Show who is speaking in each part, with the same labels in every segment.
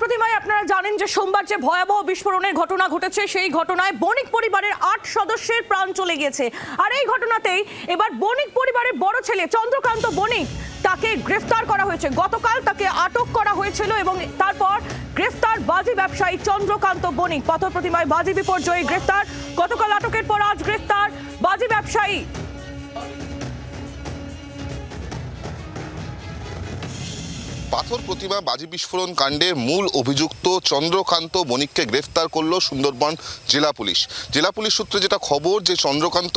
Speaker 1: প্রতিমায় আপনারা জানেন যে সোমবার যে ভয়াবহ বিস্ফোরণের ঘটনা ঘটেছে, সেই ঘটনায় বণিক পরিবারের আট সদস্যের প্রাণ চলে গিয়েছে। আর এই ঘটনাতেই এবার বণিক পরিবারের বড় ছেলে চন্দ্রকান্ত বণিক তাকে গ্রেফতার করা হয়েছে। গতকাল তাকে আটক করা হয়েছিল এবং তারপর গ্রেফতার বাজি ব্যবসায়ী চন্দ্রকান্ত বণিক। পথ প্রতিমায় বাজি বিপর্যয়ে গ্রেফতার। গতকাল আটকের পর আজ গ্রেফতার বাজি ব্যবসায়ী
Speaker 2: পাথর প্রতিমা বাজি বিস্ফোরণ কাণ্ডে মূল অভিযুক্ত চন্দ্রকান্ত বণিককে গ্রেফতার করল সুন্দরবন জেলা পুলিশ। জেলা পুলিশ সূত্রে যেটা খবর যে চন্দ্রকান্ত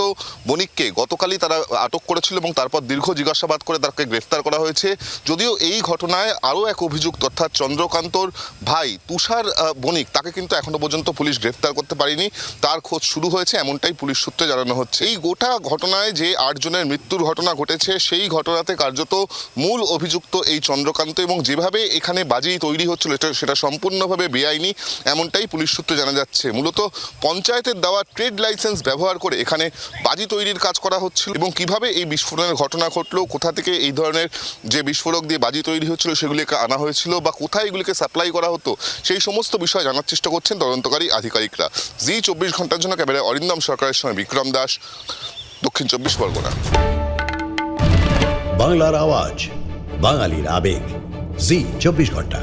Speaker 2: বণিককে গতকালই তারা আটক করেছিল এবং তারপর দীর্ঘ জিজ্ঞাসাবাদ করে তাকে গ্রেফতার করা হয়েছে। যদিও এই ঘটনায় আরও এক অভিযুক্ত অর্থাৎ চন্দ্রকান্তর ভাই তুষার বণিক তাকে কিন্তু এখনও পর্যন্ত পুলিশ গ্রেফতার করতে পারেনি। তার খোঁজ শুরু হয়েছে এমনটাই পুলিশ সূত্রে জানানো হচ্ছে। এই গোটা ঘটনায় যে আটজনের মৃত্যুর ঘটনা ঘটেছে সেই ঘটনাতে কার্যত মূল অভিযুক্ত এই চন্দ্রকান্ত এবং যেভাবে এখানে বাজি তৈরি হচ্ছিল সেটা সম্পূর্ণভাবে বেআইনি, এমনটাই পুলিশ সূত্রে জানা যাচ্ছে। মূলত পঞ্চায়েতের দেওয়া ট্রেড লাইসেন্স ব্যবহার করে এখানে বাজি তৈরির কাজ করা হচ্ছিল এবং কীভাবে এই বিস্ফোরণের ঘটনা ঘটলো, কোথা থেকে এই ধরনের যে বিস্ফোরক দিয়ে বাজি তৈরি হচ্ছিল সেগুলিকে আনা হয়েছিল বা কোথায় এগুলিকে সাপ্লাই করা হতো, সেই সমস্ত বিষয় জানার চেষ্টা করছেন তদন্তকারী আধিকারিকরা। জি চব্বিশ ঘণ্টার জন্য ক্যামেরায় অরিন্দম সরকারের সঙ্গে বিক্রম দাস, দক্ষিণ চব্বিশ পরগনা।
Speaker 3: বাংলার আওয়াজ, বাঙালির আবেগ। জি চব্বিশ ঘণ্টা।